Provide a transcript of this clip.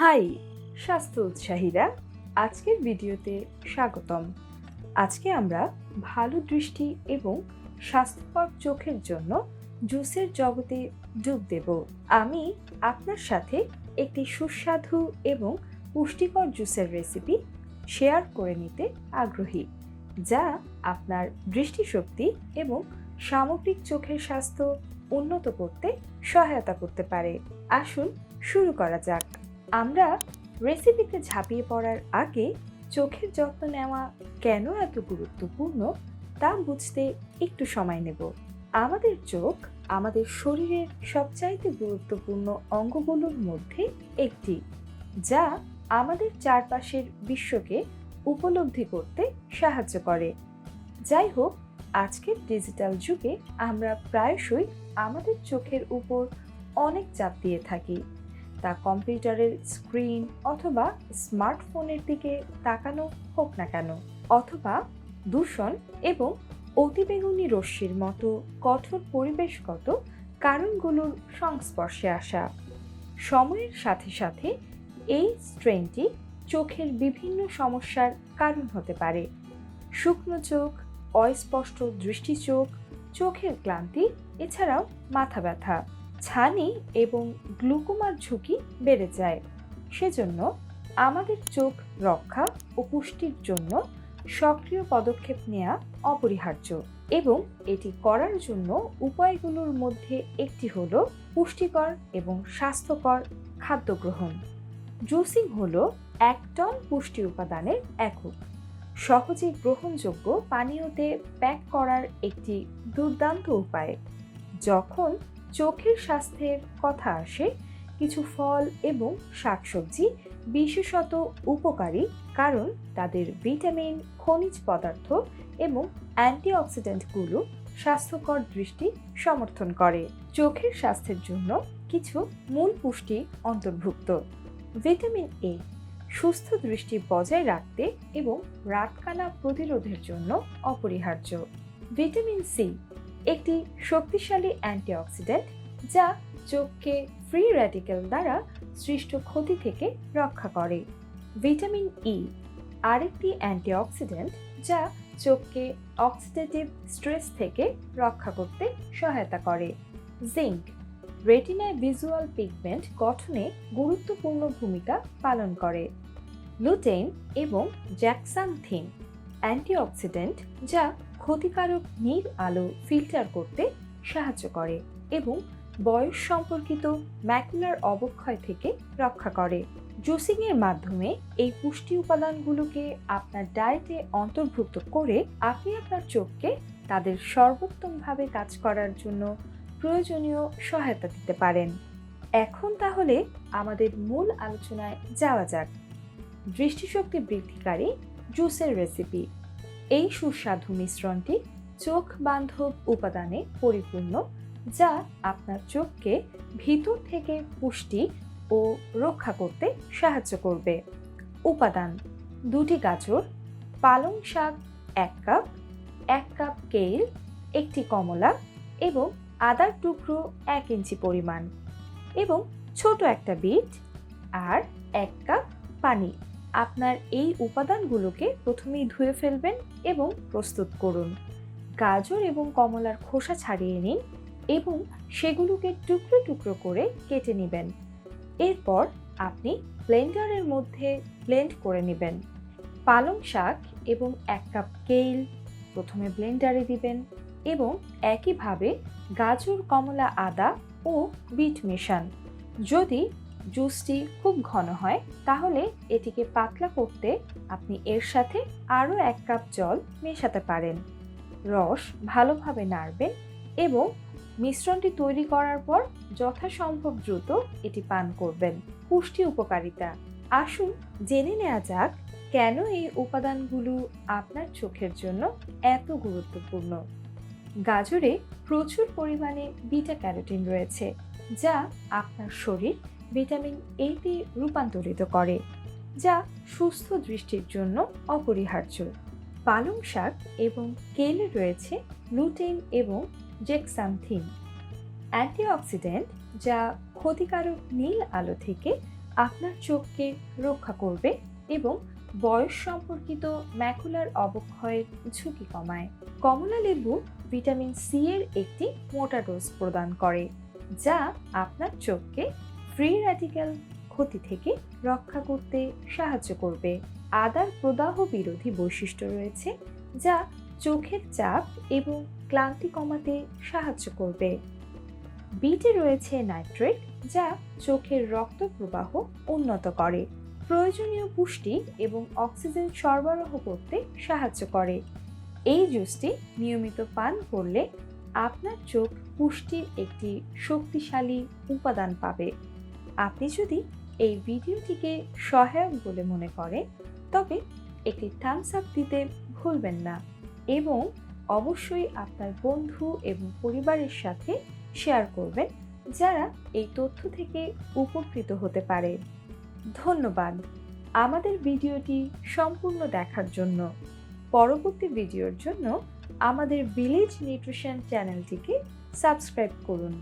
High, স্বাস্থ্য উৎসাহীরা, আজকের ভিডিওতে স্বাগতম। আজকে আমরা ভালো দৃষ্টি এবং স্বাস্থ্যকর চোখের জন্য জুসের জগতে ডুব দেব। আমি আপনার সাথে একটি সুস্বাদু এবং পুষ্টিকর জুসের রেসিপি শেয়ার করে নিতে আগ্রহী, যা আপনার দৃষ্টিশক্তি এবং সামগ্রিক চোখের স্বাস্থ্য উন্নত করতে সহায়তা করতে পারে। আসুন শুরু করা যাক। আমরা রেসিপিতে ঝাঁপিয়ে পড়ার আগে চোখের যত্ন নেওয়া কেন এত গুরুত্বপূর্ণ তা বুঝতে একটু সময় নেব। আমাদের চোখ আমাদের শরীরের সবচাইতে গুরুত্বপূর্ণ অঙ্গগুলোর মধ্যে একটি, যা আমাদের চারপাশের বিশ্বকে উপলব্ধি করতে সাহায্য করে। যাই হোক, আজকের ডিজিটাল যুগে আমরা প্রায়শই আমাদের চোখের উপর অনেক চাপ দিয়ে থাকি। তা কম্পিউটারের স্ক্রিন অথবা স্মার্টফোনের দিকে তাকানো হোক না কেন, অথবা দূষণ এবং অতিবেগুনি রশ্মির মতো কঠোর পরিবেশগত কারণগুলোর সংস্পর্শে আসা। সময়ের সাথে সাথে এই স্ট্রেনটি চোখের বিভিন্ন সমস্যার কারণ হতে পারে। শুকনো চোখ, অস্পষ্ট দৃষ্টি চোখ চোখের ক্লান্তি, এছাড়াও মাথা ব্যথা। ছানি এবং গ্লুকোমার ঝুঁকি বেড়ে যায়। সেজন্য আমাদের চোখ রক্ষা ও পুষ্টির জন্য সক্রিয় পদক্ষেপ নেওয়া অপরিহার্য এবং এটি করার জন্য উপায়গুলোর মধ্যে একটি হল পুষ্টিকর এবং স্বাস্থ্যকর খাদ্য গ্রহণ। জুসিং হল এক টন পুষ্টি উপাদানের একক। সহজে গ্রহণযোগ্য পানীয়তে প্যাক করার একটি দুর্দান্ত উপায়। যখন চোখের স্বাস্থ্যের কথা আসে, কিছু ফল এবং শাকসবজি বিশেষত উপকারী কারণ তাদের ভিটামিন, খনিজ পদার্থ এবং অ্যান্টিঅক্সিডেন্টগুলো স্বাস্থ্যকর দৃষ্টি সমর্থন করে। চোখের স্বাস্থ্যের জন্য কিছু মূল পুষ্টি অন্তর্ভুক্ত। ভিটামিন এ সুস্থ দৃষ্টি বজায় রাখতে এবং রাতকানা প্রতিরোধের জন্য অপরিহার্য। ভিটামিন সি একটি শক্তিশালী অ্যান্টিঅক্সিডেন্ট যা চোখকে ফ্রি র্যাডিক্যাল দ্বারা সৃষ্ট ক্ষতি থেকে রক্ষা করে। ভিটামিন ই আরেকটি অ্যান্টিঅক্সিডেন্ট যা চোখকে অক্সিডেটিভ স্ট্রেস থেকে রক্ষা করতে সহায়তা করে। জিঙ্ক রেটিনায় ভিজুয়াল পিগমেন্ট গঠনে গুরুত্বপূর্ণ ভূমিকা পালন করে। লুটেন এবং জ্যাকসানথিন অ্যান্টিঅক্সিডেন্ট যা ক্ষতিকারক নীল আলো ফিল্টার করতে সাহায্য করে এবং বয়স সম্পর্কিত ম্যাকুলার অবক্ষয় থেকে রক্ষা করে। জুসিংয়ের মাধ্যমে এই পুষ্টি উপাদানগুলোকে আপনার ডায়েটে অন্তর্ভুক্ত করে আপনি আপনার চোখকে তাদের সর্বোত্তমভাবে কাজ করার জন্য প্রয়োজনীয় সহায়তা দিতে পারেন। এখন তাহলে আমাদের মূল আলোচনায় যাওয়া যাক। দৃষ্টিশক্তি বৃদ্ধিকারী জুসের রেসিপি এই সুস্বাদু মিশ্রণটি চোখ বান্ধব উপাদানে পরিপূর্ণ, যা আপনার চোখকে ভিতর থেকে পুষ্টি ও রক্ষা করতে সাহায্য করবে। উপাদান, দুটি গাজর, পালং শাক এক কাপ এক কাপ কেল একটি কমলা এবং আদার টুকরো এক ইঞ্চি পরিমাণ এবং ছোট একটা বিট আর এক কাপ পানি। আপনার এই উপাদানগুলোকে প্রথমেই ধুয়ে ফেলবেন এবং প্রস্তুত করুন। গাজর এবং কমলার খোসা ছাড়িয়ে নিন এবং সেগুলোকে টুকরো টুকরো করে কেটে নেবেন। এরপর আপনি ব্লেন্ডারের মধ্যে ব্লেন্ড করে নেবেন। পালং শাক এবং এক কাপ কেল প্রথমে ব্লেন্ডারে দিবেন এবং একইভাবে গাজর, কমলা, আদা ও বিট মেশান। যদি জুসটি খুব ঘন হয়, তাহলে এটিকে পাতলা করতে আপনি এর সাথে আরও এক কাপ জল মেশাতে পারেন। রস ভালোভাবে নাড়বেন এবং মিশ্রণটি তৈরি করার পর যথাসম্ভব দ্রুত এটি পান করবেন। পুষ্টি উপকারিতা। আসুন জেনে নেওয়া যাক, কেন এই উপাদানগুলো আপনার চোখের জন্য এত গুরুত্বপূর্ণ? গাজরে প্রচুর পরিমাণে বিটা ক্যারোটিন রয়েছে, যা আপনার শরীর ভিটামিন এ এতে রূপান্তরিত করে, যা সুস্থ দৃষ্টির জন্য অপরিহার্য। পালং শাক এবং কেলে রয়েছে লুটেন এবং জেক্সান্থিন অ্যান্টিঅক্সিডেন্ট যা ক্ষতিকারক নীল আলো থেকে আপনার চোখকে রক্ষা করবে এবং বয়স সম্পর্কিত ম্যাকুলার অবক্ষয়ের ঝুঁকি কমায়। কমলা লেবু ভিটামিন সি এর একটি মোটা ডোজ প্রদান করে, যা আপনার চোখকে ফ্রি র্যাডিক্যাল ক্ষতি থেকে রক্ষা করতে সাহায্য করবে। আদার প্রদাহ বিরোধী বৈশিষ্ট্য রয়েছে যা চোখের চাপ এবং ক্লান্তি কমাতে সাহায্য করবে। বিটে রয়েছে নাইট্রেট যা চোখের রক্ত প্রবাহ উন্নত করে। প্রয়োজনীয় পুষ্টি এবং অক্সিজেন সরবরাহ করতে সাহায্য করে। এই জুসটি নিয়মিত পান করলে আপনার চোখ পুষ্টির একটি শক্তিশালী উপাদান পাবে। আপনি যদি এই ভিডিওটিকে সহায়ক বলে মনে করেন, তবে একটি থামস আপ দিতে ভুলবেন না এবং অবশ্যই আপনার বন্ধু এবং পরিবারের সাথে শেয়ার করবেন, যারা এই তথ্য থেকে উপকৃত হতে পারে। ধন্যবাদ। আমাদের ভিডিওটি সম্পূর্ণ দেখার জন্য। পরবর্তী ভিডিওর জন্য আমাদের ভিলেজ নিউট্রিশন চ্যানেলটিকে সাবস্ক্রাইব করুন।